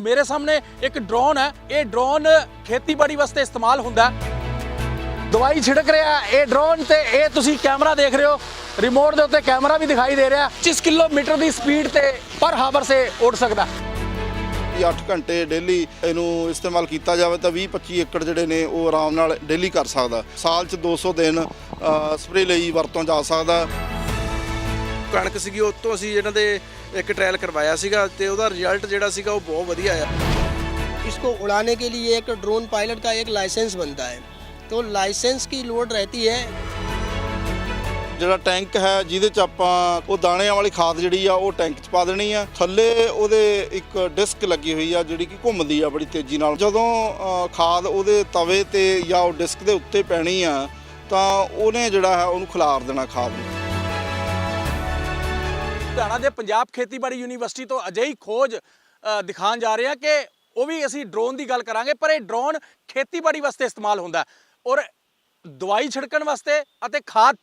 ਮੇਰੇ ਸਾਹਮਣੇ ਇੱਕ ਡਰੋਨ ਹੈ। ਇਹ ਡਰੋਨ ਖੇਤੀਬਾੜੀ ਵਾਸਤੇ ਇਸਤੇਮਾਲ ਹੁੰਦਾ ਹੈ। ਦਵਾਈ ਛਿੜਕ ਰਿਹਾ ਇਹ ਡਰੋਨ ਤੇ ਇਹ ਤੁਸੀਂ ਕੈਮਰਾ ਦੇਖ ਰਹੇ ਹੋ। ਰਿਮੋਟ ਦੇ ਉੱਤੇ ਕੈਮਰਾ ਵੀ ਦਿਖਾਈ ਦੇ ਰਿਹਾ 25 ਕਿਲੋਮੀਟਰ ਦੀ ਸਪੀਡ ਤੇ ਪਰ ਹਾਵਰ ਸੇ ਉੱਡ ਸਕਦਾ ਕਿ 8 ਘੰਟੇ ਡੇਲੀ ਇਹਨੂੰ ਇਸਤੇਮਾਲ ਕੀਤਾ ਜਾਵੇ ਤਾਂ 20 25 ਏਕੜ ਜਿਹੜੇ ਨੇ ਉਹ ਆਰਾਮ ਨਾਲ ਡੇਲੀ ਕਰ ਸਕਦਾ ਸਾਲ 'ਚ 200 ਦਿਨ ਸਪਰੇ ਲਈ ਵਰਤੋਂ ਜਾ ਸਕਦਾ ਕਣਕ ਸੀਗੀ ਉਹ ਤੋਂ ਅਸੀਂ ਇਹਨਾਂ ਦੇ ਇੱਕ ਟ੍ਰਾਇਲ ਕਰਵਾਇਆ ਸੀਗਾ ਤੇ ਉਹਦਾ ਰਿਜ਼ਲਟ ਜਿਹੜਾ ਸੀਗਾ ਉਹ ਬਹੁਤ ਵਧੀਆ ਆ इसको उड़ाने के लिए एक ड्रोन पायलट का एक लाइसेंस बनता है तो लाइसेंस की लोड रहती है ਜਿਹੜਾ ਟੈਂਕ ਹੈ ਜਿਹਦੇ 'ਚ ਆਪਾਂ ਉਹ ਦਾਣਿਆਂ ਵਾਲੀ ਖਾਦ ਜਿਹੜੀ ਆ ਉਹ ਟੈਂਕ 'ਚ ਪਾ ਦੇਣੀ ਆ ਥੱਲੇ ਉਹਦੇ ਇੱਕ ਡਿਸਕ ਲੱਗੀ ਹੋਈ ਆ ਜਿਹੜੀ ਕਿ ਘੁੰਮਦੀ ਆ ਬੜੀ ਤੇਜ਼ੀ ਨਾਲ ਜਦੋਂ ਅ, ਖਾਦ ਉਹਦੇ ਤਵੇ ਤੇ ਜਾਂ ਉਹ ਡਿਸਕ ਦੇ ਉੱਤੇ ਪੈਣੀ ਆ ਤਾਂ ਉਹਨੇ ਜਿਹੜਾ ਹੈ ਉਹਨੂੰ ਖਿਲਾਰ ਦੇਣਾ ਖਾਦ ਨੂੰ ਲੁਧਿਆਣਾ ਦੇ ਪੰਜਾਬ ਖੇਤੀਬਾੜੀ ਯੂਨੀਵਰਸਿਟੀ ਤੋਂ ਅਜਿਹੀ ਖੋਜ ਅ, ਦਿਖਾਉਣ ਜਾ ਰਹੇ ਹਾਂ ਕਿ ਉਹ ਵੀ ਅਸੀਂ ਡਰੋਨ ਦੀ ਗੱਲ ਕਰਾਂਗੇ ਪਰ ਇਹ ਡਰੋਨ ਖੇਤੀਬਾੜੀ ਵਾਸਤੇ ਇਸਤੇਮਾਲ ਹੁੰਦਾ ਔਰ ਦਵਾਈ ਛਿੜਕਣ ਵਾਸਤੇ ਅਤੇ ਖਾਦ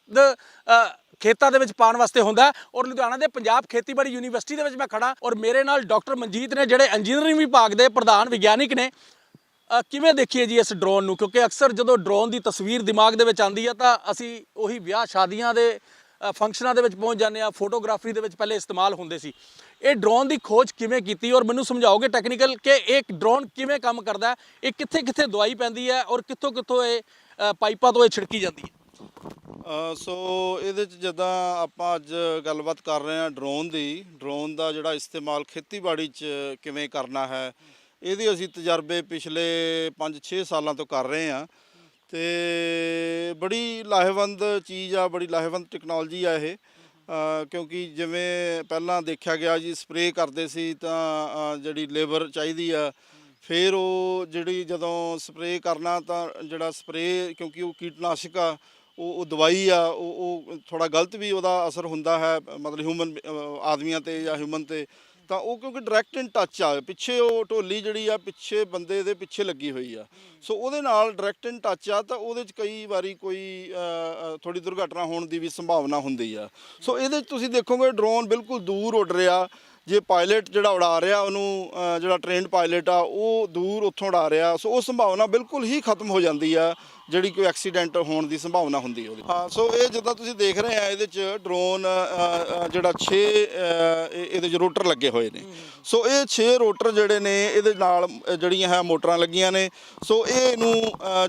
ਖੇਤਾਂ ਦੇ ਵਿੱਚ ਪਾਉਣ ਵਾਸਤੇ ਹੁੰਦਾ ਔਰ ਲੁਧਿਆਣਾ ਦੇ ਪੰਜਾਬ ਖੇਤੀਬਾੜੀ ਯੂਨੀਵਰਸਿਟੀ ਦੇ ਵਿੱਚ ਮੈਂ ਖੜਾ ਔਰ ਮੇਰੇ ਨਾਲ ਡਾਕਟਰ ਮਨਜੀਤ ਨੇ ਜਿਹੜੇ ਇੰਜੀਨੀਅਰਿੰਗ ਵਿਭਾਗ ਦੇ ਪ੍ਰਧਾਨ ਵਿਗਿਆਨਿਕ ਨੇ। ਕਿਵੇਂ ਦੇਖੀਏ ਜੀ ਇਸ ਡਰੋਨ ਨੂੰ? ਕਿਉਂਕਿ ਅਕਸਰ ਜਦੋਂ ਡਰੋਨ ਦੀ ਤਸਵੀਰ ਦਿਮਾਗ ਦੇ ਵਿੱਚ ਆਉਂਦੀ ਹੈ ਤਾਂ ਅਸੀਂ ਉਹੀ ਵਿਆਹ ਸ਼ਾਦੀਆਂ ਦੇ ਫੰਕਸ਼ਨਾਂ ਦੇ ਵਿੱਚ ਪਹੁੰਚ ਜਾਂਦੇ ਆ ਫੋਟੋਗ੍ਰਾਫੀ ਦੇ ਵਿੱਚ ਪਹਿਲੇ ਇਸਤੇਮਾਲ ਹੁੰਦੇ ਸੀ। ਇਹ ਡਰੋਨ ਦੀ ਖੋਜ ਕਿਵੇਂ ਕੀਤੀ ਔਰ ਮੈਨੂੰ ਸਮਝਾਓਗੇ ਟੈਕਨੀਕਲ ਕਿ ਇਹ ਡਰੋਨ ਕਿਵੇਂ ਕੰਮ ਕਰਦਾ ਇਹ ਕਿੱਥੇ ਕਿੱਥੇ ਦਵਾਈ ਪੈਂਦੀ ਹੈ ਔਰ ਕਿੱਥੋਂ ਕਿੱਥੋਂ ਇਹ ਪਾਈਪਾਂ ਤੋਂ ਇਹ ਛਿੜਕੀ ਜਾਂਦੀ ਹੈ? ਸੋ ਇਹਦੇ ਚ ਜਦਾਂ ਆਪਾਂ ਅੱਜ ਗੱਲਬਾਤ ਕਰ ਰਹੇ ਹਾਂ ਡਰੋਨ ਦੀ ਡਰੋਨ ਦਾ ਜਿਹੜਾ ਇਸਤੇਮਾਲ ਖੇਤੀਬਾੜੀ ਚ ਕਿਵੇਂ ਕਰਨਾ ਹੈ, ਇਹਦੇ ਅਸੀਂ ਤਜਰਬੇ ਪਿਛਲੇ 5-6 ਸਾਲਾਂ ਤੋਂ ਕਰ ਰਹੇ ਹਾਂ। ਤੇ ਬੜੀ ਲਾਹੇਵੰਦ ਚੀਜ਼ ਆ, ਬੜੀ ਲਾਹੇਵੰਦ ਟੈਕਨੋਲੋਜੀ ਆ ਇਹ। ਕਿਉਂਕਿ ਜਿਵੇਂ ਪਹਿਲਾਂ ਦੇਖਿਆ ਗਿਆ ਜੀ ਸਪਰੇਅ ਕਰਦੇ ਸੀ ਤਾਂ ਜਿਹੜੀ ਲੇਬਰ ਚਾਹੀਦੀ ਆ, ਫਿਰ ਉਹ ਜਿਹੜੀ ਜਦੋਂ ਸਪਰੇਅ ਕਰਨਾ ਤਾਂ ਜਿਹੜਾ ਸਪਰੇਅ ਕਿਉਂਕਿ ਉਹ ਕੀਟਨਾਸ਼ਕ ਆ, ਉਹ ਉਹ ਦਵਾਈ ਆ, ਉਹ ਉਹ ਥੋੜਾ ਗਲਤ ਵੀ ਉਹਦਾ ਅਸਰ ਹੁੰਦਾ ਹੈ, ਮਤਲਬ ਹਿਊਮਨ ਆਦਮੀਆਂ ਤੇ ਜਾਂ ਹਿਊਮਨ ਤੇ। ਤਾਂ ਉਹ ਕਿਉਂਕਿ ਡਾਇਰੈਕਟ ਇਨ ਟੱਚ ਆ, ਪਿੱਛੇ ਉਹ ਢੋਲੀ ਜਿਹੜੀ ਆ, ਪਿੱਛੇ ਬੰਦੇ ਦੇ ਪਿੱਛੇ ਲੱਗੀ ਹੋਈ ਆ। ਸੋ ਉਹਦੇ ਨਾਲ ਡਾਇਰੈਕਟ ਇਨ ਟੱਚ ਆ, ਤਾਂ ਉਹਦੇ ਚ ਕਈ ਵਾਰੀ ਕੋਈ ਥੋੜੀ ਦੁਰਘਟਨਾ ਹੋਣ ਦੀ ਵੀ ਸੰਭਾਵਨਾ ਹੁੰਦੀ ਆ। ਸੋ ਇਹਦੇ ਚ ਤੁਸੀਂ ਦੇਖੋਗੇ ਡਰੋਨ ਬਿਲਕੁਲ ਦੂਰ ਉੱਡ ਰਿਹਾ। ਜੇ ਪਾਇਲਟ ਜਿਹੜਾ ਉਡਾ ਰਿਹਾ, ਉਹਨੂੰ ਜਿਹੜਾ ਟ੍ਰੇਨਡ ਪਾਇਲਟ ਆ, ਉਹ ਦੂਰ ਉੱਥੋਂ ਉਡਾ ਰਿਹਾ। ਸੋ ਉਹ ਸੰਭਾਵਨਾ ਬਿਲਕੁਲ ਹੀ ਖਤਮ ਹੋ ਜਾਂਦੀ ਆ। ਜਿਹੜੀ ਕੋਈ ਐਕਸੀਡੈਂਟ ਹੋਣ ਦੀ ਸੰਭਾਵਨਾ ਹੁੰਦੀ ਹੈ ਉਹਦੀ ਹਾਂ, ਸੋ ਇਹ ਜਿੱਦਾਂ ਤੁਸੀਂ ਦੇਖ ਰਹੇ ਆ, ਇਹਦੇ ਚ ਡਰੋਨ ਜਿਹੜਾ 6 ਇਹਦੇ ਚ ਰੋਟਰ ਲੱਗੇ ਹੋਏ ਨੇ। ਸੋ ਇਹ 6 ਰੋਟਰ ਜਿਹੜੇ ਨੇ, ਇਹਦੇ ਨਾਲ ਜਿਹੜੀਆਂ ਹੈ ਮੋਟਰਾਂ ਲੱਗੀਆਂ ਨੇ। ਸੋ ਇਹ ਇਹਨੂੰ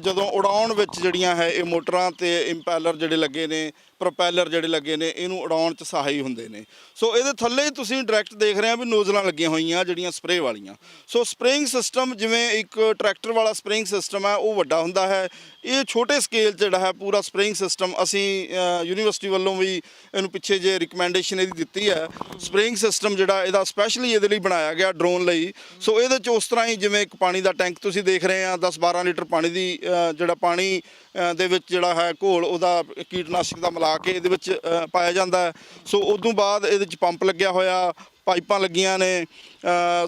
ਜਦੋਂ ਉਡਾਉਣ ਵਿੱਚ ਜਿਹੜੀਆਂ ਹੈ, ਇਹ ਮੋਟਰਾਂ ਤੇ ਇੰਪੈਲਰ ਜਿਹੜੇ ਲੱਗੇ ਨੇ ਪ੍ਰੋਪੈਲਰ ਜਿਹੜੇ ਲੱਗੇ ਨੇ, ਇਹਨੂੰ ਉਡਾਉਣ ਚ ਸਹਾਈ ਹੁੰਦੇ ਨੇ। ਸੋ ਇਹਦੇ ਥੱਲੇ ਹੀ ਤੁਸੀਂ ਡਾਇਰੈਕਟ ਦੇਖ ਰਹੇ ਆ ਵੀ ਨੋਜ਼ਲਾਂ ਲੱਗੀਆਂ ਹੋਈਆਂ, ਜਿਹੜੀਆਂ ਸਪਰੇਅ ਵਾਲੀਆਂ। ਸੋ ਸਪਰੇਇੰਗ ਸਿਸਟਮ ਜਿਵੇਂ ਇੱਕ ਟਰੈਕਟਰ ਵਾਲਾ ਸਪਰੇਇੰਗ ਸਿਸਟਮ ਹੈ, ਉਹ ਵੱਡਾ ਹੁੰਦਾ ਹੈ। ਇਹ ਛੋਟੇ ਸਕੇਲ 'ਚ ਜਿਹੜਾ ਹੈ, ਪੂਰਾ ਸਪਰੇਇੰਗ ਸਿਸਟਮ ਅਸੀਂ ਯੂਨੀਵਰਸਿਟੀ ਵੱਲੋਂ ਵੀ ਇਹਨੂੰ ਪਿੱਛੇ ਜੇ ਰਿਕਮੈਂਡੇਸ਼ਨ ਇਹਦੀ ਦਿੱਤੀ ਹੈ। ਸਪਰੇਇੰਗ ਸਿਸਟਮ ਜਿਹੜਾ ਇਹਦਾ ਸਪੈਸ਼ਲੀ ਇਹਦੇ ਲਈ ਬਣਾਇਆ ਗਿਆ ਡਰੋਨ ਲਈ। ਸੋ ਇਹਦੇ 'ਚ ਉਸ ਤਰ੍ਹਾਂ ਹੀ ਜਿਵੇਂ ਇੱਕ ਪਾਣੀ ਦਾ ਟੈਂਕ ਤੁਸੀਂ ਦੇਖ ਰਹੇ ਆ 10 12 ਲੀਟਰ ਪਾਣੀ ਦੀ ਜਿਹੜਾ ਪਾਣੀ ਦੇ ਵਿੱਚ ਜਿਹੜਾ ਹੈ ਘੋਲ, ਉਹਦਾ ਕੀਟਨਾਸ਼ਕ ਦਾ ਮਿਲਾ ਕੇ ਇਹਦੇ ਵਿੱਚ ਪਾਇਆ ਜਾਂਦਾ ਹੈ। ਸੋ ਤੋਂ ਬਾਅਦ ਇਹਦੇ 'ਚ ਪੰਪ ਲੱਗਿਆ ਹੋਇਆ ਪਾਈਪਾਂ ਲੱਗੀਆਂ ਨੇ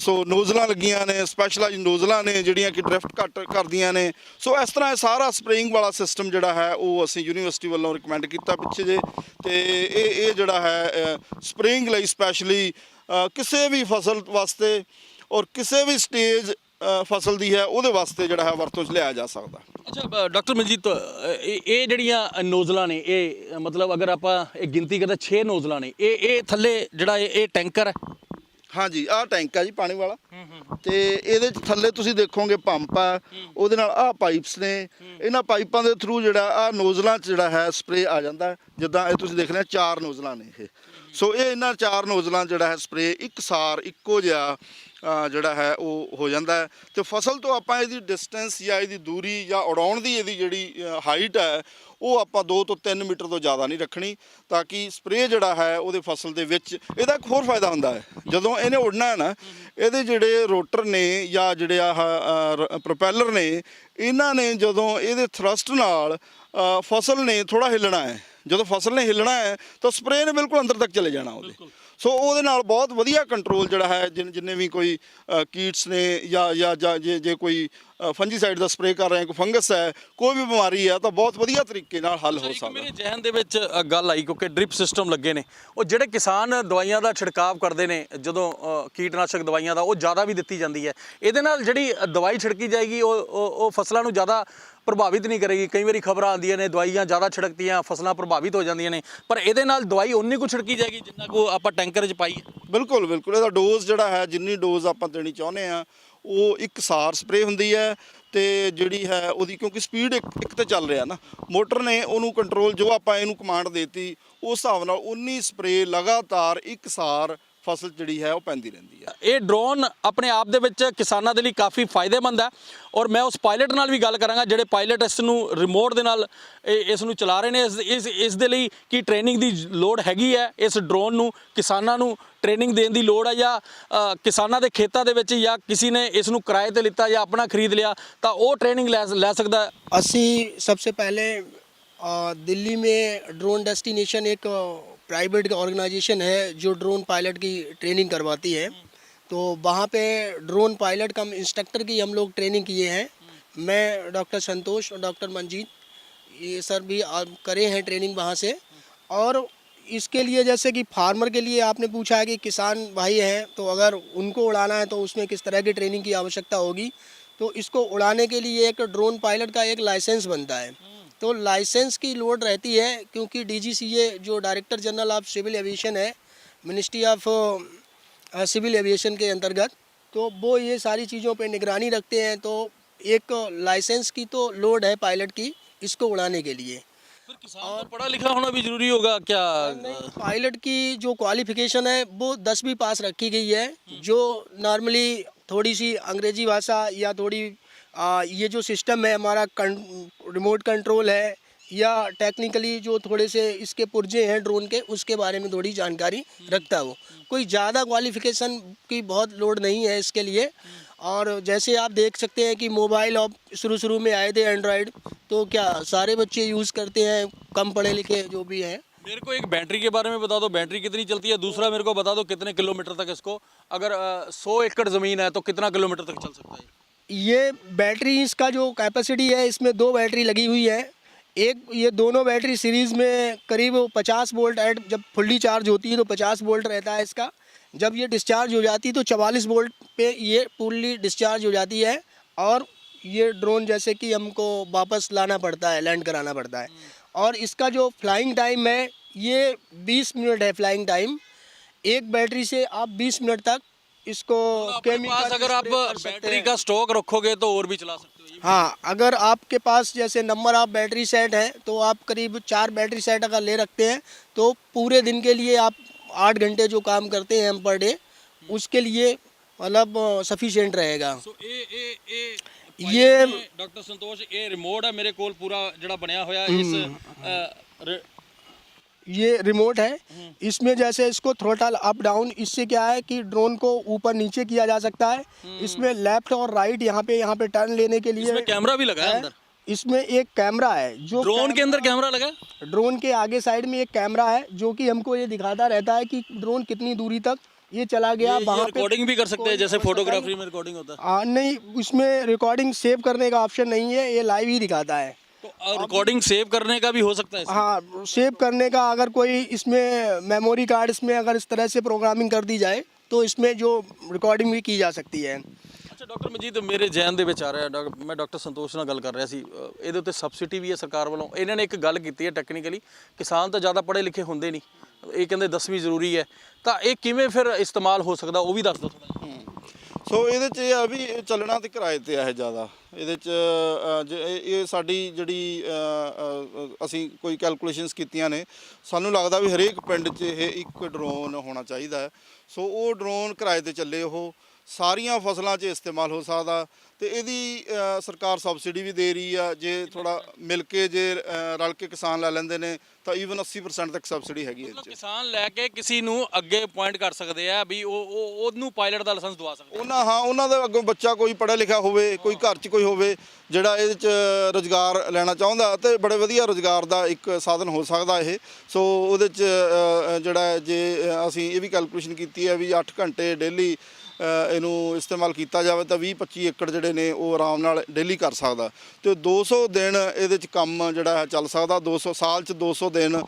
ਸੋ ਨੋਜ਼ਲਾਂ ਲੱਗੀਆਂ ਨੇ ਸਪੈਸ਼ਲਾਈਜ਼ ਨੋਜ਼ਲਾਂ ਨੇ, ਜਿਹੜੀਆਂ ਕਿ ਡ੍ਰਿਫਟ ਘੱਟ ਕਰਦੀਆਂ ਨੇ। ਸੋ ਇਸ ਤਰ੍ਹਾਂ ਇਹ ਸਾਰਾ ਸਪਰੇਇੰਗ ਵਾਲਾ ਸਿਸਟਮ ਜਿਹੜਾ ਹੈ, ਉਹ ਅਸੀਂ ਯੂਨੀਵਰਸਿਟੀ ਵੱਲੋਂ ਰਿਕਮੈਂਡ ਕੀਤਾ ਪਿੱਛੇ ਜੇ। ਤੇ ਇਹ ਇਹ ਜਿਹੜਾ ਹੈ ਸਪਰੇਇੰਗ ਲਈ ਸਪੈਸ਼ਲੀ ਕਿਸੇ ਵੀ ਫਸਲ ਵਾਸਤੇ ਔਰ ਕਿਸੇ ਵੀ ਸਟੇਜ ਫਸਲ ਦੀ ਹੈ ਉਹਦੇ ਵਾਸਤੇ ਜਿਹੜਾ ਹੈ ਵਰਤੋਂ 'ਚ ਲਿਆਇਆ ਜਾ ਸਕਦਾ। ਅੱਛਾ ਡਾਕਟਰ ਮਨਜੀਤ ਇਹ ਇਹ ਜਿਹੜੀਆਂ ਨੋਜ਼ਲਾਂ ਨੇ ਇਹ ਮਤਲਬ ਅਗਰ ਆਪਾਂ ਇਹ ਗਿਣਤੀ ਕਰਦੇ 6 ਨੋਜ਼ਲਾਂ ਨੇ। ਇਹ ਇਹ ਥੱਲੇ ਜਿਹੜਾ ਇਹ ਟੈਂਕਰ ਹੈ? ਹਾਂਜੀ ਆਹ ਟੈਂਕ ਆ ਜੀ ਪਾਣੀ ਵਾਲਾ। ਤੇ ਇਹਦੇ ਚ ਥੱਲੇ ਤੁਸੀਂ ਦੇਖੋਗੇ ਪੰਪ ਆ ਉਹਦੇ ਨਾਲ ਆਹ ਪਾਈਪਸ ਨੇ। ਇਹਨਾਂ ਪਾਈਪਾਂ ਦੇ ਥਰੂ ਜਿਹੜਾ ਆਹ ਨੋਜ਼ਲਾਂ ਚ ਜਿਹੜਾ ਹੈ ਸਪਰੇ ਆ ਜਾਂਦਾ। ਜਿੱਦਾਂ ਇਹ ਤੁਸੀਂ ਦੇਖ ਰਹੇ ਹੋ ਚਾਰ ਨੋਜ਼ਲਾਂ ਨੇ ਇਹ। ਸੋ ਇਹ ਇਹਨਾਂ ਚਾਰ ਨੋਜ਼ਲਾਂ ਜਿਹੜਾ ਹੈ ਸਪਰੇ ਇੱਕਸਾਰ ਇੱਕੋ ਜਿਹਾ ਜਿਹੜਾ ਹੈ ਉਹ ਹੋ ਜਾਂਦਾ ਹੈ। ਤੇ ਫਸਲ ਤੋਂ ਆਪਾਂ ਇਹਦੀ ਡਿਸਟੈਂਸ ਜਾਂ ਇਹਦੀ ਦੂਰੀ ਜਾਂ ਉਡਾਉਣ ਦੀ ਇਹਦੀ ਜਿਹੜੀ ਹਾਈਟ ਹੈ, ਉਹ ਆਪਾਂ 2 ਤੋਂ 3 ਮੀਟਰ ਤੋਂ ਜ਼ਿਆਦਾ ਨਹੀਂ ਰੱਖਣੀ ਤਾਂ ਕਿ ਸਪਰੇਅ ਜਿਹੜਾ ਹੈ ਉਹਦੇ ਫਸਲ ਦੇ ਵਿੱਚ ਇਹਦਾ ਇੱਕ ਹੋਰ ਫਾਇਦਾ ਹੁੰਦਾ ਹੈ। ਜਦੋਂ ਇਹਨੇ ਉਡਣਾ ਹੈ ਨਾ, ਇਹਦੇ ਜਿਹੜੇ ਰੋਟਰ ਨੇ ਜਾਂ ਜਿਹੜੇ ਆਹ ਪ੍ਰੋਪੈਲਰ ਨੇ, ਇਹਨਾਂ ਨੇ ਜਦੋਂ ਇਹਦੇ ਥਰਸਟ ਨਾਲ ਫਸਲ ਨੇ ਥੋੜਾ ਹਿੱਲਣਾ ਹੈ। ਜਦੋਂ ਫਸਲ ਨੇ ਹਿੱਲਣਾ ਹੈ ਤਾਂ ਸਪਰੇਅ ਨੇ ਬਿਲਕੁਲ ਅੰਦਰ ਤੱਕ ਚਲੇ ਜਾਣਾ ਉਹਦੇ। ਸੋ ਉਹਦੇ ਨਾਲ ਬਹੁਤ ਵਧੀਆ ਕੰਟਰੋਲ ਜਿਹੜਾ ਹੈ ਜਿਨ- ਵੀ ਕੋਈ ਕੀਟਸ ਨੇ ਜਾਂ ਜਾਂ ਜਾਂ ਕੋਈ ਫੰਜੀਸਾਈਡ ਦਾ ਸਪਰੇਅ ਕਰ ਰਹੇ ਕੋਈ ਫੰਗਸ ਹੈ ਕੋਈ ਵੀ ਬਿਮਾਰੀ ਹੈ ਤਾਂ ਬਹੁਤ ਵਧੀਆ ਤਰੀਕੇ ਨਾਲ ਹੱਲ ਹੋ ਸਕਦਾ। ਮੇਰੇ ਜ਼ਿਹਨ ਦੇ ਵਿੱਚ ਗੱਲ ਆਈ ਕਿਉਂਕਿ ਡ੍ਰਿਪ ਸਿਸਟਮ ਲੱਗੇ ਨੇ। ਉਹ ਜਿਹੜੇ ਕਿਸਾਨ ਦਵਾਈਆਂ ਦਾ ਛਿੜਕਾਅ ਕਰਦੇ ਨੇ ਜਦੋਂ ਕੀਟਨਾਸ਼ਕ ਦਵਾਈਆਂ ਦਾ ਉਹ ਜ਼ਿਆਦਾ ਵੀ ਦਿੱਤੀ ਜਾਂਦੀ ਹੈ। ਇਹਦੇ ਨਾਲ ਜਿਹੜੀ ਦਵਾਈ ਛਿੜਕੀ ਜਾਏਗੀ ਉਹ ਉਹ ਫਸਲਾਂ ਨੂੰ ਜ਼ਿਆਦਾ ਪ੍ਰਭਾਵਿਤ ਨਹੀਂ ਕਰੇਗੀ। ਕਈ ਵਾਰੀ ਖਬਰਾਂ ਆਉਂਦੀਆਂ ਨੇ, ਦਵਾਈਆਂ ਜ਼ਿਆਦਾ ਛਿੜਕਤੀਆਂ ਫਸਲਾਂ ਪ੍ਰਭਾਵਿਤ ਹੋ ਜਾਂਦੀਆਂ ਨੇ, ਪਰ ਇਹਦੇ ਨਾਲ ਦਵਾਈ ਉਨੀ ਕੁ ਛਿੜਕੀ ਜਾਏਗੀ ਜਿੰਨਾ ਕੋ ਆਪਾਂ ਟੈਂਕਰ 'ਚ ਪਾਈਏ ਬਿਲਕੁਲ ਬਿਲਕੁਲ। ਇਹਦਾ ਡੋਜ਼ ਜਿਹੜਾ ਹੈ, ਜਿੰਨੀ ਡੋਜ਼ ਆਪਾਂ ਦੇਣੀ ਚਾਹੁੰਦੇ ਆ ਉਹ ਇੱਕ ਸਾਰ ਸਪਰੇਅ ਹੁੰਦੀ ਹੈ ਤੇ ਜਿਹੜੀ ਹੈ ਉਹਦੀ ਕਿਉਂਕਿ ਸਪੀਡ ਇੱਕ ਇੱਕ ਤੇ ਚੱਲ ਰਿਹਾ ਨਾ। ਮੋਟਰ ਨੇ ਉਹਨੂੰ ਕੰਟਰੋਲ ਜੋ ਆਪਾਂ ਇਹਨੂੰ ਕਮਾਂਡ ਦੇਤੀ, ਉਸ ਹਿਸਾਬ ਨਾਲ ਉਨੀ ਸਪਰੇਅ ਲਗਾਤਾਰ ਇੱਕ ਸਾਰ ਫਸਲ ਜਿਹੜੀ ਹੈ ਉਹ ਪੈਂਦੀ ਰਹਿੰਦੀ ਹੈ ਇਹ ਡਰੋਨ ਆਪਣੇ ਆਪ ਦੇ ਵਿੱਚ ਕਿਸਾਨਾਂ ਦੇ ਲਈ ਕਾਫੀ ਫਾਇਦੇਮੰਦ ਹੈ ਔਰ ਮੈਂ ਉਸ ਪਾਇਲਟ ਨਾਲ ਵੀ ਗੱਲ ਕਰਾਂਗਾ ਜਿਹੜੇ ਪਾਇਲਟ ਇਸ ਨੂੰ ਰਿਮੋਟ ਦੇ ਨਾਲ ਇਹ- ਇਸ ਨੂੰ ਚਲਾ ਰਹੇ ਨੇ ਇਸ ਇਸ ਇਸ ਦੇ ਲਈ ਕੀ ਟ੍ਰੇਨਿੰਗ ਦੀ ਲੋੜ ਹੈਗੀ ਹੈ ਇਸ ਡਰੋਨ ਨੂੰ ਕਿਸਾਨਾਂ ਨੂੰ ਟ੍ਰੇਨਿੰਗ ਦੇਣ ਦੀ ਲੋੜ ਹੈ ਜਾਂ ਅ, ਕਿਸਾਨਾਂ ਦੇ ਖੇਤਾਂ ਦੇ ਵਿੱਚ ਜਾਂ ਕਿਸੇ ਨੇ ਇਸ ਨੂੰ ਕਿਰਾਏ ਤੇ ਲਿੱਤਾ ਜਾਂ ਆਪਣਾ ਖਰੀਦ ਲਿਆ ਤਾਂ ਉਹ ਟ੍ਰੇਨਿੰਗ ਲੈ ਲੈ ਸਕਦਾ ਹੈ अस्सी सबसे पहले अ, दिल्ली में ड्रोन डेस्टिनेशन एक प्राइवेट ऑर्गेनाइजेशन है जो ड्रोन पायलट की ट्रेनिंग करवाती है। तो वहाँ पे ड्रोन पायलट कम इंस्ट्रक्टर की हम लोग ट्रेनिंग किए हैं। मैं डॉक्टर संतोष और डॉक्टर मंजीत ये सर भी करे हैं ट्रेनिंग वहाँ से। और इसके लिए जैसे कि फार्मर के लिए आपने पूछा है कि किसान भाई हैं तो अगर उनको उड़ाना है तो उसमें किस तरह की ट्रेनिंग की आवश्यकता होगी? तो इसको उड़ाने के लिए एक ड्रोन पायलट का एक लाइसेंस बनता है। तो लाइसेंस की लोड रहती है क्योंकि डीजीसीए जो director general of civil aviation है मिनिस्ट्री ऑफ़ सिविल एविएशन के अंतर्गत तो वो ये सारी चीज़ों पे निगरानी रखते हैं तो एक लाइसेंस की तो लोड है पायलट की इसको उड़ाने के लिए। और पढ़ा लिखा होना भी ज़रूरी होगा क्या? पायलट की जो क्वालिफिकेशन है वो दसवीं पास रखी गई है जो नॉर्मली थोड़ी सी अंग्रेज़ी भाषा या थोड़ी आ, ये जो सिस्टम है हमारा कं रिमोट कंट्रोल है या टेक्निकली जो थोड़े से इसके पुर्जे हैं ड्रोन के उसके बारे में थोड़ी जानकारी रखता है वो। कोई ज़्यादा क्वालिफिकेशन की बहुत लोड नहीं है इसके लिए। और जैसे आप देख सकते हैं कि मोबाइल अब शुरू शुरू में आए थे एंड्रॉयड तो क्या सारे बच्चे यूज़ करते हैं कम पढ़े लिखे जो भी हैं? मेरे को एक बैटरी के बारे में बता दो। बैटरी कितनी चलती है? दूसरा मेरे को बता दो कितने किलोमीटर तक इसको अगर सौ एकड़ ज़मीन है तो कितना किलोमीटर तक चल सकता है? ये बैटरी इसका जो कैपेसिटी है, इसमें दो बैटरी लगी हुई है। एक, ये दोनों बैटरी सीरीज़ में करीब 50 वोल्ट एट जब फुल्ली चार्ज होती है तो 50 वोल्ट रहता है इसका। जब ये डिस्चार्ज हो जाती है तो 44 वोल्ट पे ये फुल्ली डिस्चार्ज हो जाती है और ये ड्रोन जैसे कि हमको वापस लाना पड़ता है लैंड कराना पड़ता है। और इसका जो फ्लाइंग टाइम है, ये 20 मिनट है फ्लाइंग टाइम एक बैटरी से आप 20 मिनट तक इसको तो केमिकल अगर आप बैटरी का स्टॉक रखोगे तो और भी चला सकते हो हाँ अगर आपके पास जैसे नंबर आप बैटरी सेट है तो आप करीब चार बैटरी सेट अगर ले रखते हैं तो पूरे दिन के लिए आप आठ घंटे जो काम करते हैं हम पर डे उसके लिए मतलब सफिशेंट रहेगा। ये डॉक्टर संतोष ये रिमोट है मेरे को पूरा जड़ा बनया होया इस हम्म। ये रिमोट है। इसमें जैसे इसको थ्रोटल अप डाउन इससे क्या है कि ड्रोन को ऊपर नीचे किया जा सकता है। इसमें लेफ़्ट और राइट यहाँ पे यहाँ पे टर्न लेने के लिए इसमें कैमरा भी लगा है अंदर? इसमें एक कैमरा है जो ड्रोन के अंदर कैमरा लगा ड्रोन के आगे साइड में एक कैमरा है जो कि हमको ये दिखाता रहता है कि ड्रोन कितनी दूरी तक ये चला गया। वहाँ रिकॉर्डिंग भी कर सकते हैं जैसे फोटोग्राफी में रिकॉर्डिंग होता है। नहीं उसमें रिकॉर्डिंग सेव करने का ऑप्शन नहीं है ये लाइव ही दिखाता है। तो रिकॉर्डिंग सेव करने का भी हो सकता है इसमें? हाँ सेव करने का अगर कोई इसमें मेमोरी कार्ड इसमें अगर इस तरह से प्रोग्रामिंग कर दी जाए तो इसमें जो रिकॉर्डिंग भी की जा सकती है ਅੱਛਾ ਡਾਕਟਰ ਮਨਜੀਤ ਮੇਰੇ ਜੈਨ ਦੇ ਵਿੱਚ ਆ ਰਿਹਾ ਡਾਕ- ਮੈਂ ਡਾਕਟਰ ਸੰਤੋਸ਼ ਨਾਲ ਗੱਲ ਕਰ ਰਿਹਾ ਸੀ ਅ, ਇਹਦੇ ਉੱਤੇ ਸਬਸਿਡੀ ਵੀ ਹੈ ਸਰਕਾਰ ਵੱਲੋਂ ਇਹਨਾਂ ਨੇ ਇੱਕ ਗੱਲ ਕੀਤੀ ਹੈ ਟੈਕਨੀਕਲੀ ਕਿਸਾਨ ਤਾਂ ਜ਼ਿਆਦਾ ਪੜ੍ਹੇ ਲਿਖੇ ਹੁੰਦੇ ਨਹੀਂ ਇਹ ਕਹਿੰਦੇ 10ਵੀਂ ਜ਼ਰੂਰੀ ਹੈ ਤਾਂ ਇਹ ਕਿਵੇਂ ਫਿਰ ਇਸਤੇਮਾਲ ਹੋ ਸਕਦਾ ਉਹ ਵੀ ਦੱਸ ਦਿਓ ਥੋੜਾ ਸੋ ਇਹਦੇ ਚ ਇਹ ਆ ਵੀ ਇਹ ਚੱਲਣਾ ਤੇ ਕਿਰਾਏ ਤੇ ਆ ਇਹ ਜ਼ਿਆਦਾ। ਇਹਦੇ ਚ ਅ, ਜ- ਇਹ ਇਹ ਸਾਡੀ ਜਿਹੜੀ ਅ, ਅ, ਅਸੀਂ ਕੋਈ ਕੈਲਕੂਲੇਸ਼ਨਸ ਕੀਤੀਆਂ ਨੇ ਸਾਨੂੰ ਲੱਗਦਾ ਵੀ ਹਰੇਕ ਪਿੰਡ 'ਚ ਇਹ ਇੱਕ ਡਰੋਨ ਹੋਣਾ ਚਾਹੀਦਾ ਹੈ। ਸੋ ਉਹ ਡਰੋਨ ਕਿਰਾਏ ਤੇ ਚੱਲੇ ਉਹ। ਸਾਰੀਆਂ ਫਸਲਾਂ 'ਚ ਇਸਤੇਮਾਲ ਹੋ ਸਕਦਾ ਤੇ ਇਹਦੀ ਸਰਕਾਰ ਸਬਸਿਡੀ ਵੀ ਦੇ ਰਹੀ ਆ। ਜੇ ਥੋੜਾ ਮਿਲ ਕੇ ਜੇ ਰਲ ਕੇ ਕਿਸਾਨ ਲੈ ਲੈਂਦੇ ਨੇ ਤਾਂ ਈਵਨ 80% ਤੱਕ ਸਬਸਿਡੀ ਹੈਗੀ 'ਚ ਕਿਸਾਨ ਲੈ ਕੇ ਕਿਸੇ ਨੂੰ ਅੱਗੇ ਪੁਆਇੰਟ ਕਰ ਸਕਦੇ ਆ ਵੀ ਉਹ ਉਹ ਉਹਨੂੰ ਪਾਇਲਟ ਦਾ ਲਾਇਸੈਂਸ ਦਵਾ ਸਕਦੇ। ਉਹਨਾਂ ਹਾਂ ਉਹਨਾਂ ਦਾ ਅੱਗੋਂ ਬੱਚਾ ਕੋਈ ਪੜ੍ਹਿਆ ਲਿਖਿਆ ਹੋਵੇ ਕੋਈ ਘਰ 'ਚ ਕੋਈ ਹੋਵੇ ਜਿਹੜਾ ਇਹਦੇ 'ਚ ਰੋਜ਼ਗਾਰ ਲੈਣਾ ਚਾਹੁੰਦਾ ਤੇ ਬੜੇ ਵਧੀਆ ਰੋਜ਼ਗਾਰ ਦਾ ਇੱਕ ਸਾਧਨ ਹੋ ਸਕਦਾ ਇਹ। ਸੋ ਉਹਦੇ 'ਚ ਜਿਹੜਾ ਹੈ ਜੇ ਅਸੀਂ ਇਹ ਵੀ ਕੈਲਕੂਲੇਸ਼ਨ ਕੀਤੀ ਹੈ ਵੀ 8 ਘੰਟੇ ਡੇਲੀ ਇਹਨੂੰ ਇਸਤੇਮਾਲ ਕੀਤਾ ਜਾਵੇ ਤਾਂ 20 25 ਏਕੜ ਜਿਹੜੇ ਨੇ ਉਹ ਆਰਾਮ ਨਾਲ ਡੇਲੀ ਕਰ ਸਕਦਾ। ਤੇ 200 ਦਿਨ ਇਹਦੇ ਚ ਕੰਮ ਜਿਹੜਾ ਹੈ ਚੱਲ ਸਕਦਾ। 200 ਸਾਲ ਚ 200 ਦਿਨ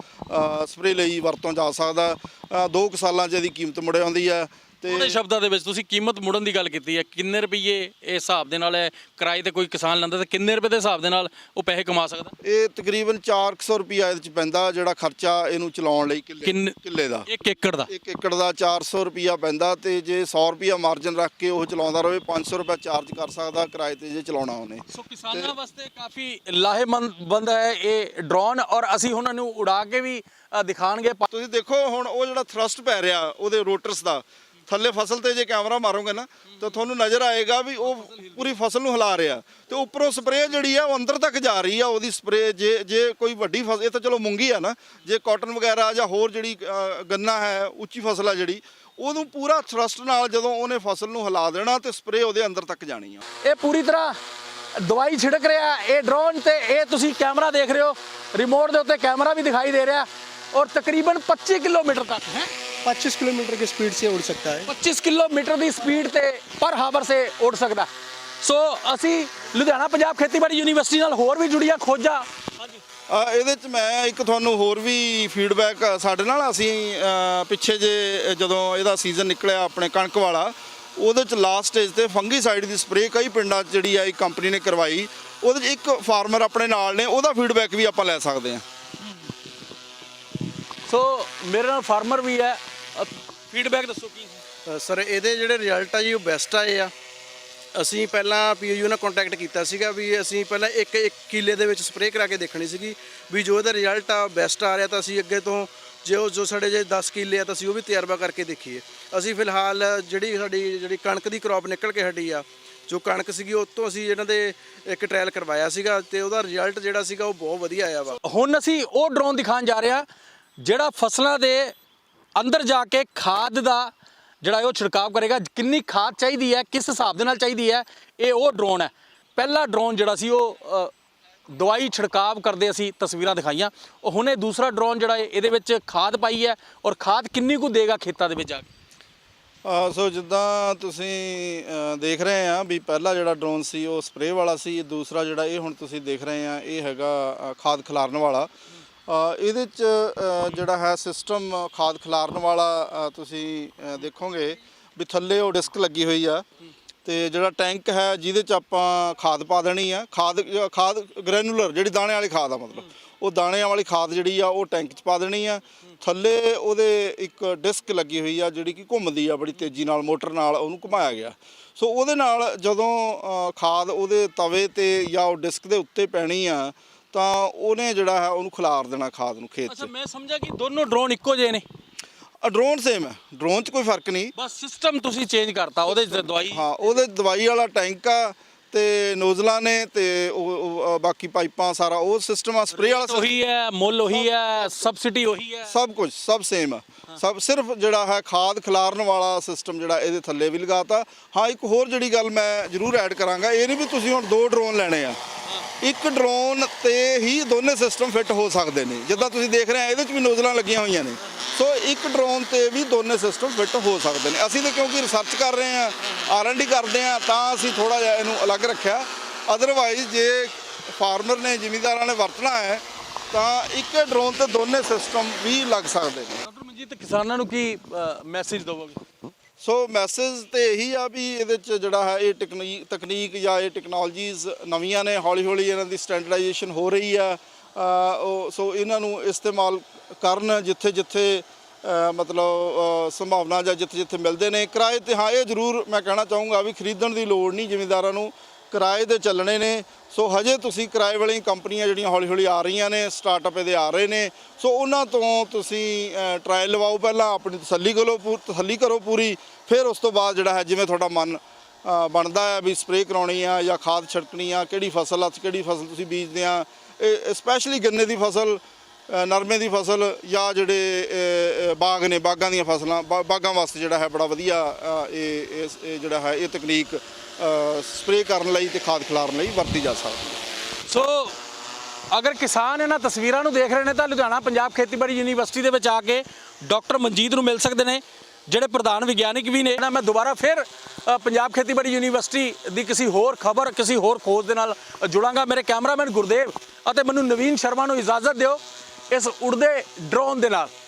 ਸਪਰੇ ਲਈ ਵਰਤੋਂ ਜਾ ਸਕਦਾ। 2 ਸਾਲਾਂ ਚ ਇਹਦੀ ਕੀਮਤ ਮੁੜ ਆਉਂਦੀ ਹੈ। ਉਹਦੇ ਸ਼ਬਦਾਂ ਦੇ ਵਿੱਚ ਤੁਸੀਂ ਕੀਮਤ ਮੁੜਨ ਦੀ ਗੱਲ ਕੀਤੀ ਹੈ। ਕਿੰਨੇ ਰੁਪਏ ਇਹ ਹਿਸਾਬ ਦੇ ਨਾਲ ਹੈ? ਕਿਰਾਏ ਤੇ ਕੋਈ ਕਿਸਾਨ ਲੈਂਦਾ ਤੇ ਕਿੰਨੇ ਰੁਪਏ ਦੇ ਹਿਸਾਬ ਦੇ ਨਾਲ ਉਹ ਪੈਸੇ ਕਮਾ ਸਕਦਾ? ਇਹ ਤਕਰੀਬਨ 400 ਰੁਪਿਆ ਇਹਦੇ ਚ ਪੈਂਦਾ ਜਿਹੜਾ ਖਰਚਾ ਇਹਨੂੰ ਚਲਾਉਣ ਲਈ ਕਿੱਲੇ ਕਿੱਲੇ ਦਾ। ਇੱਕ ਏਕੜ ਦਾ? ਇੱਕ ਏਕੜ ਦਾ 400 ਰੁਪਿਆ ਪੈਂਦਾ ਤੇ ਜੇ 100 ਰੁਪਿਆ ਮਾਰਜਨ ਰੱਖ ਕੇ ਉਹ ਚਲਾਉਂਦਾ ਰਹੇ 500 ਰੁਪਏ ਚਾਰਜ ਕਰ ਸਕਦਾ ਕਿਰਾਏ ਤੇ ਜੇ ਚਲਾਉਣਾ ਉਹਨੇ। ਸੋ ਕਿਸਾਨਾਂ ਵਾਸਤੇ ਕਾਫੀ ਲਾਹੇਮੰਦ ਬੰਦ ਹੈ ਇਹ ਡਰੋਨ ਔਰ ਅਸੀਂ ਉਹਨਾਂ ਨੂੰ ਉਡਾ ਕੇ ਵੀ ਦਿਖਾਣਗੇ। ਤੁਸੀਂ ਦੇਖੋ ਹੁਣ ਉਹ ਜਿਹੜਾ ਥਰਸਟ ਪੈ ਰਿਹਾ ਉਹਦੇ ਰੋਟਰਸ ਦਾ ਥੱਲੇ ਫਸਲ ਤੇ ਜੇ ਕੈਮਰਾ ਮਾਰੋਗੇ ਨਾ, ਤਾਂ ਤੁਹਾਨੂੰ ਨਜ਼ਰ ਆਏਗਾ ਵੀ ਉਹ ਪੂਰੀ ਫਸਲ ਨੂੰ ਹਿਲਾ ਰਿਹਾ। ਤੇ ਉੱਪਰੋਂ ਸਪਰੇਅ ਜਿਹੜੀ ਆ, ਉਹ ਅੰਦਰ ਤੱਕ ਜਾ ਰਹੀ ਆ, ਉਹਦੀ ਸਪਰੇਅ ਜੇ ਜੇ ਕੋਈ ਵੱਡੀ ਫਸਲ ਇਹ ਤਾਂ ਚਲੋ ਮੂੰਗੀ ਆ ਨਾ, ਜੇ ਕਾਟਨ ਵਗੈਰਾ ਜਾਂ ਹੋਰ ਜਿਹੜੀ ਗੰਨਾ ਹੈ, ਉੱਚੀ ਫਸਲ ਆ ਜਿਹੜੀ, ਉਹਨੂੰ ਪੂਰਾ ਥਰਸਟ ਨਾਲ ਜਦੋਂ ਉਹਨੇ ਫਸਲ ਨੂੰ ਹਿਲਾ ਦੇਣਾ, ਤੇ ਸਪਰੇਅ ਉਹਦੇ ਅੰਦਰ ਤੱਕ ਜਾਣੀ ਆ। ਇਹ ਪੂਰੀ ਤਰ੍ਹਾਂ ਦਵਾਈ ਛਿੜਕ ਰਿਹਾ, ਇਹ ਡਰੋਨ ਤੇ ਇਹ ਤੁਸੀਂ ਕੈਮਰਾ ਦੇਖ ਰਹੇ ਹੋ ਰਿਮੋਟ ਦੇ ਉੱਤੇ ਕੈਮਰਾ ਵੀ ਦਿਖਾਈ ਦੇ ਰਿਹਾ, ਔਰ ਤਕਰੀਬਨ 25 ਕਿਲੋਮੀਟਰ ਤੱਕ ਹੈ। 25 किलोमीटर की स्पीड से उड़ सकता है 25 ਕਿਲੋਮੀਟਰ ਦੀ ਸਪੀਡ ਤੇ ਪਰ ਹਾਵਰ ਸੇ ਉੱਡ ਸਕਦਾ ਸੋ ਅਸੀਂ ਲੁਧਿਆਣਾ ਪੰਜਾਬ ਖੇਤੀਬਾੜੀ ਯੂਨੀਵਰਸਿਟੀ ਨਾਲ ਹੋਰ ਵੀ ਜੁੜੀਆਂ ਖੋਜਾਂ ਆ ਇਹਦੇ ਚ ਮੈਂ ਇੱਕ ਤੁਹਾਨੂੰ ਹੋਰ ਵੀ ਫੀਡਬੈਕ ਸਾਡੇ ਨਾਲ ਅਸੀਂ ਅ, ਪਿੱਛੇ ਜੇ ਜਦੋਂ ਇਹਦਾ ਸੀਜ਼ਨ ਨਿਕਲਿਆ ਆਪਣੇ ਕਣਕ ਵਾਲਾ ਉਹਦੇ ਚ ਲਾਸਟ ਸਟੇਜ ਤੇ ਫੰਗੀਸਾਈਡ ਦੀ ਸਪਰੇਅ ਕਈ ਪਿੰਡਾਂ 'ਚ ਜਿਹੜੀ ਆ ਇੱਕ ਕੰਪਨੀ ਨੇ ਕਰਵਾਈ ਉਹਦੇ ਚ ਇੱਕ ਫਾਰਮਰ ਆਪਣੇ ਨਾਲ ਨੇ ਉਹਦਾ ਫੀਡਬੈਕ ਵੀ ਆਪਾਂ ਲੈ ਸਕਦੇ ਹਾਂ ਸੋ ਮੇਰੇ ਨਾਲ ਫਾਰਮਰ ਵੀ ਹੈ ਫੀਡਬੈਕ ਦੱਸੋ ਕੀ ਸਰ ਇਹਦੇ ਜਿਹੜੇ ਰਿਜ਼ਲਟ ਆ ਜੀ ਉਹ ਬੈਸਟ ਆਏ ਆ। ਅਸੀਂ ਪਹਿਲਾਂ ਪੀਯੂ ਨਾਲ ਕੰਟੈਕਟ ਕੀਤਾ ਸੀਗਾ ਵੀ ਅਸੀਂ ਪਹਿਲਾਂ ਇੱਕ ਇੱਕ ਕਿੱਲੇ ਦੇ ਵਿੱਚ ਸਪਰੇਅ ਕਰਾ ਕੇ ਦੇਖਣੀ ਸੀਗੀ ਵੀ ਜੋ ਇਹਦਾ ਰਿਜ਼ਲਟ ਆ ਬੈਸਟ ਆ ਰਿਹਾ ਤਾਂ ਅਸੀਂ ਅੱਗੇ ਤੋਂ ਜੇ ਉਹ ਜੋ ਸਾਡੇ ਜੇ 10 ਕਿੱਲੇ ਆ ਤਾਂ ਅਸੀਂ ਉਹ ਵੀ ਤਜਰਬਾ ਕਰਕੇ ਦੇਖੀਏ। ਅਸੀਂ ਫਿਲਹਾਲ ਜਿਹੜੀ ਸਾਡੀ ਜਿਹੜੀ ਕਣਕ ਦੀ ਕ੍ਰੌਪ ਨਿਕਲ ਕੇ ਹਟੀ ਆ ਜੋ ਕਣਕ ਸੀਗੀ ਉਹ ਤੋਂ ਅਸੀਂ ਇਹਨਾਂ ਦੇ ਇੱਕ ਟ੍ਰਾਇਲ ਕਰਵਾਇਆ ਸੀਗਾ ਤੇ ਉਹਦਾ ਰਿਜ਼ਲਟ ਜਿਹੜਾ ਸੀਗਾ ਉਹ ਬਹੁਤ ਵਧੀਆ ਆਇਆ ਵਾ। ਹੁਣ ਅਸੀਂ ਉਹ ਡਰੋਨ ਦਿਖਾਉਣ ਜਾ ਰਹੇ ਹਾਂ ਜਿਹੜਾ ਫਸਲਾਂ ਦੇ ਅੰਦਰ ਜਾ ਕੇ ਖਾਦ ਦਾ ਜਿਹੜਾ ਉਹ ਛਿੜਕਾਅ ਕਰੇਗਾ। ਕਿੰਨੀ ਖਾਦ ਚਾਹੀਦੀ ਹੈ, ਕਿਸ ਹਿਸਾਬ ਦੇ ਨਾਲ ਚਾਹੀਦੀ ਹੈ, ਇਹ ਉਹ ਡਰੋਨ ਹੈ। ਪਹਿਲਾ ਡਰੋਨ ਜਿਹੜਾ ਸੀ ਉਹ ਦਵਾਈ ਛਿੜਕਾਵ ਕਰਦੇ ਅਸੀਂ ਤਸਵੀਰਾਂ ਦਿਖਾਈਆਂ। ਉਹ ਹੁਣੇ ਦੂਸਰਾ ਡਰੋਨ ਜਿਹੜਾ ਹੈ, ਇਹਦੇ ਵਿੱਚ ਖਾਦ ਪਾਈ ਹੈ ਔਰ ਖਾਦ ਕਿੰਨੀ ਕੁ ਦੇਗਾ ਖੇਤਾਂ ਦੇ ਵਿੱਚ ਜਾ ਕੇ? ਸੋ ਜਿੱਦਾਂ ਤੁਸੀਂ ਦੇਖ ਰਹੇ ਆ ਵੀ ਪਹਿਲਾ ਜਿਹੜਾ ਡਰੋਨ ਸੀ, ਉਹ ਸਪਰੇਅ ਵਾਲਾ ਸੀ। ਦੂਸਰਾ ਜਿਹੜਾ ਇਹ ਹੁਣ ਤੁਸੀਂ ਦੇਖ ਰਹੇ ਆ ਇਹ ਹੈਗਾ ਖਾਦ ਖਿਲਾਰਨ ਵਾਲਾ। ਇਹਦੇ ਚ ਜਿਹੜਾ ਹੈ ਸਿਸਟਮ ਖਾਦ ਖਿਲਾਰਨ ਵਾਲਾ ਤੁਸੀਂ ਦੇਖੋਗੇ ਵੀ ਥੱਲੇ ਉਹ ਡਿਸਕ ਲੱਗੀ ਹੋਈ ਆ। ਤੇ ਜਿਹੜਾ ਟੈਂਕ ਹੈ ਜਿਹਦੇ ਚ ਆਪਾਂ ਖਾਦ ਪਾ ਦੇਣੀ ਆ। ਖਾਦ ਖਾਦ ਗ੍ਰੈਨੂਲਰ ਜਿਹੜੀ ਦਾਣੇ ਵਾਲੀ ਖਾਦ ਆ ਮਤਲਬ। ਉਹ ਦਾਣਿਆਂ ਵਾਲੀ ਖਾਦ ਜਿਹੜੀ ਆ, ਉਹ ਟੈਂਕ 'ਚ ਪਾ ਦੇਣੀ ਆ। ਥੱਲੇ ਉਹਦੇ ਇੱਕ ਡਿਸਕ ਲੱਗੀ ਹੋਈ ਆ, ਜਿਹੜੀ ਕਿ ਘੁੰਮਦੀ ਆ, ਬੜੀ ਤੇਜ਼ੀ ਨਾਲ, ਮੋਟਰ ਨਾਲ ਉਹਨੂੰ ਘੁਮਾਇਆ ਗਿਆ। ਸੋ ਉਹਦੇ ਨਾਲ ਜਦੋਂ ਖਾਦ ਉਹਦੇ ਤਵੇ ਤੇ ਜਾਂ ਉਹ ਡਿਸਕ ਦੇ ਉੱਤੇ ਪੈਣੀ ਆ ਤਾਂ ਉਹਨੇ ਜਿਹੜਾ ਹੈ ਉਹਨੂੰ ਖਿਲਾਰ ਦੇਣਾ ਖਾਦ ਨੂੰ ਖੇਤ ਅੱਛਾ 'ਚ। ਮੈਂ ਸਮਝਿਆ ਕਿ ਦੋਨੋਂ ਡਰੋਨ ਇੱਕੋ ਜਿਹੇ ਨੇ। ਆ ਡਰੋਨ ਸੇਮ ਹੈ। ਡਰੋਨ 'ਚ ਕੋਈ ਫ਼ਰਕ ਨਹੀਂ। ਬਸ ਸਿਸਟਮ ਤੁਸੀਂ ਚੇਂਜ ਕਰਤਾ ਉਹਦੇ 'ਚ ਦਵਾਈ। ਹਾਂ ਉਹਦੇ ਦਵਾਈ ਵਾਲਾ ਟੈਂਕ ਆ ਤੇ ਨੋਜ਼ਲਾਂ ਨੇ ਤੇ ਉਹ ਉਹ, ਅ, ਬਾਕੀ ਪਾਈਪਾਂ ਸਾਰਾ ਉਹ ਸਿਸਟਮ ਆ ਸਪਰੇਅ ਵਾਲਾ system ਉਹੀ ਹੈ ਮੁੱਲ ਉਹੀ ਹੈ ਸਬਸਿਡੀ ਉਹੀ ਹੈ। ਸਭ ਕੁਝ ਸਭ ਸੇਮ ਆ। ਸਭ ਸਿਰਫ ਜਿਹੜਾ ਹੈ ਖਾਦ ਖਿਲਾਰਨ ਵਾਲਾ ਸਿਸਟਮ ਜਿਹੜਾ ਇਹਦੇ ਥੱਲੇ ਵੀ ਲਗਾਤਾ। ਹਾਂ ਇੱਕ ਹੋਰ ਜਿਹੜੀ ਗੱਲ ਮੈਂ ਜ਼ਰੂਰ ਐਡ ਕਰਾਂਗਾ ਇਹ ਨਹੀਂ ਵੀ ਤੁਸੀਂ ਹੁਣ ਦੋ ਡਰੋਨ ਲੈਣੇ ਆ। ਇੱਕ ਡਰੋਨ ਤੇ ਹੀ ਦੋਨੇ ਸਿਸਟਮ ਫਿੱਟ ਹੋ ਸਕਦੇ ਨੇ। ਜਿੱਦਾਂ ਤੁਸੀਂ ਦੇਖ ਰਹੇ ਆ ਇਹਦੇ 'ਚ ਵੀ ਨੋਜ਼ਲਾਂ ਲੱਗੀਆਂ ਹੋਈਆਂ ਨੇ। ਸੋ ਇੱਕ ਡਰੋਨ ਤੇ ਵੀ ਦੋਨੇ ਸਿਸਟਮ ਫਿੱਟ ਹੋ ਸਕਦੇ ਨੇ। ਅਸੀਂ ਤਾਂ ਕਿਉਂਕਿ ਰਿਸਰਚ ਕਰ ਰਹੇ ਆ ਆਰ&ਡੀ ਕਰਦੇ ਆ ਤਾਂ ਅਸੀਂ ਥੋੜਾ ਜਿਹਾ ਇਹਨੂੰ ਅਲੱਗ ਰੱਖਿਆ। ਅਦਰਵਾਈਜ਼ ਜੇ ਫਾਰਮਰ ਨੇ, ਜ਼ਿਮੀਂਦਾਰਾਂ ਨੇ ਵਰਤਣਾ ਹੈ, ਤਾਂ ਇੱਕ ਡਰੋਨ ਤੇ ਦੋਨੇ ਸਿਸਟਮ ਵੀ ਲੱਗ ਸਕਦੇ ਨੇ। ਡਾਕਟਰ ਮਨਜੀਤ ਕਿਸਾਨਾਂ ਨੂੰ ਕੀ ਮੈਸੇਜ ਦਵੋਗੇ? ਸੋ ਮੈਸੇਜ ਤੇ ਇਹੀ ਆ ਵੀ ਇਹਦੇ ਚ ਜਿਹੜਾ ਹੈ ਇਹ ਟੈਕਨੀਕ ਤਕਨੀਕ ਜਾਂ ਇਹ ਟੈਕਨੋਲੋਜੀਜ਼ ਨਵੀਆਂ ਨੇ ਹੌਲੀ ਹੌਲੀ ਇਹਨਾਂ ਦੀ ਸਟੈਂਡਰਡਾਈਜੇਸ਼ਨ ਹੋ ਰਹੀ ਆ। ਉਹ ਸੋ ਇਹਨਾਂ ਨੂੰ ਇਸਤੇਮਾਲ ਕਰਨ ਜਿੱਥੇ ਜਿੱਥੇ ਮਤਲਬ ਸੰਭਾਵਨਾ ਜਾਂ ਜਿੱਥੇ ਜਿੱਥੇ ਮਿਲਦੇ ਨੇ। ਕਿਰਾਏ ਤੇ ਹਾਂ, ਇਹ ਜ਼ਰੂਰ ਮੈਂ ਕਹਿਣਾ ਚਾਹੂੰਗਾ ਵੀ ਖਰੀਦਣ ਦੀ ਲੋੜ ਨਹੀਂ ਜ਼ਿਮੀਂਦਾਰਾਂ ਨੂੰ। ਕਿਰਾਏ ਦੇ ਚੱਲਣੇ ਨੇ। ਸੋ ਹਜੇ ਤੁਸੀਂ ਕਿਰਾਏ ਵਾਲੀਆਂ ਕੰਪਨੀਆਂ ਜਿਹੜੀਆਂ ਹੌਲੀ ਹੌਲੀ ਆ ਰਹੀਆਂ ਨੇ ਸਟਾਰਟਅਪ ਇਹਦੇ ਆ ਰਹੇ ਨੇ। ਸੋ ਉਹਨਾਂ ਤੋਂ ਤੁਸੀਂ ਟਰਾਇਲ ਲਵਾਓ ਪਹਿਲਾਂ, ਆਪਣੀ ਤਸੱਲੀ ਕਰੋ ਪੂ- ਤਸੱਲੀ ਕਰੋ ਪੂਰੀ। ਫਿਰ ਉਸ ਤੋਂ ਬਾਅਦ ਜਿਹੜਾ ਹੈ, ਜਿਵੇਂ ਤੁਹਾਡਾ ਮਨ ਬਣਦਾ ਹੈ ਵੀ ਸਪਰੇਅ ਕਰਾਉਣੀ ਆ ਜਾਂ ਖਾਦ ਛਿੜਕਣੀ ਆ, ਕਿਹੜੀ ਫਸਲ ਆ ਕਿਹੜੀ ਫਸਲ ਤੁਸੀਂ ਬੀਜਦੇ ਆ। ਇਹ ਸਪੈਸ਼ਲੀ ਗੰਨੇ ਦੀ ਫਸਲ ਨਰਮੇ ਦੀ ਫਸਲ ਜਾਂ ਜਿਹੜੇ ਬਾਗ ਨੇ, ਬਾਗਾਂ ਦੀਆਂ ਫਸਲਾਂ, ਬਾ- ਬਾਗਾਂ ਵਾਸਤੇ ਜਿਹੜਾ ਹੈ ਬੜਾ ਵਧੀਆ ਇਹ ਇਸ- ਇਹ ਜਿਹੜਾ ਹੈ, ਇਹ ਤਕਨੀਕ ਸਪਰੇਅ ਕਰਨ ਲਈ ਤੇ ਖਾਦ ਖਿਲਾਰਨ ਲਈ ਵਰਤੀ ਜਾ ਸਕਦੀ ਹੈ। ਸੋ, ਅਗਰ ਕਿਸਾਨ ਇਹਨਾਂ ਤਸਵੀਰਾਂ ਨੂੰ ਦੇਖ ਰਹੇ ਨੇ ਤਾਂ ਲੁਧਿਆਣਾ ਪੰਜਾਬ ਖੇਤੀਬਾੜੀ ਯੂਨੀਵਰਸਿਟੀ ਦੇ ਵਿੱਚ ਆ ਕੇ ਡਾਕਟਰ ਮਨਜੀਤ ਨੂੰ ਮਿਲ ਸਕਦੇ ਨੇ, ਜਿਹੜੇ ਪ੍ਰਧਾਨ ਵਿਗਿਆਨਿਕ ਵੀ ਨੇ। ਨਾ ਮੈਂ ਦੁਬਾਰਾ ਫਿਰ ਪੰਜਾਬ ਖੇਤੀਬਾੜੀ ਯੂਨੀਵਰਸਿਟੀ ਦੀ ਕਿਸੇ ਹੋਰ ਖਬਰ, ਕਿਸੇ ਹੋਰ ਖੋਜ ਦੇ ਨਾਲ ਜੁੜਾਂਗਾ। ਮੇਰੇ ਕੈਮਰਾਮੈਨ ਗੁਰਦੇਵ ਅਤੇ ਮੈਨੂੰ ਨਵੀਨ ਸ਼ਰਮਾ ਨੂੰ ਇਜਾਜ਼ਤ ਦਿਓ ਇਸ ਉੜਦੇ ਡਰੋਨ ਦੇ ਨਾਲ।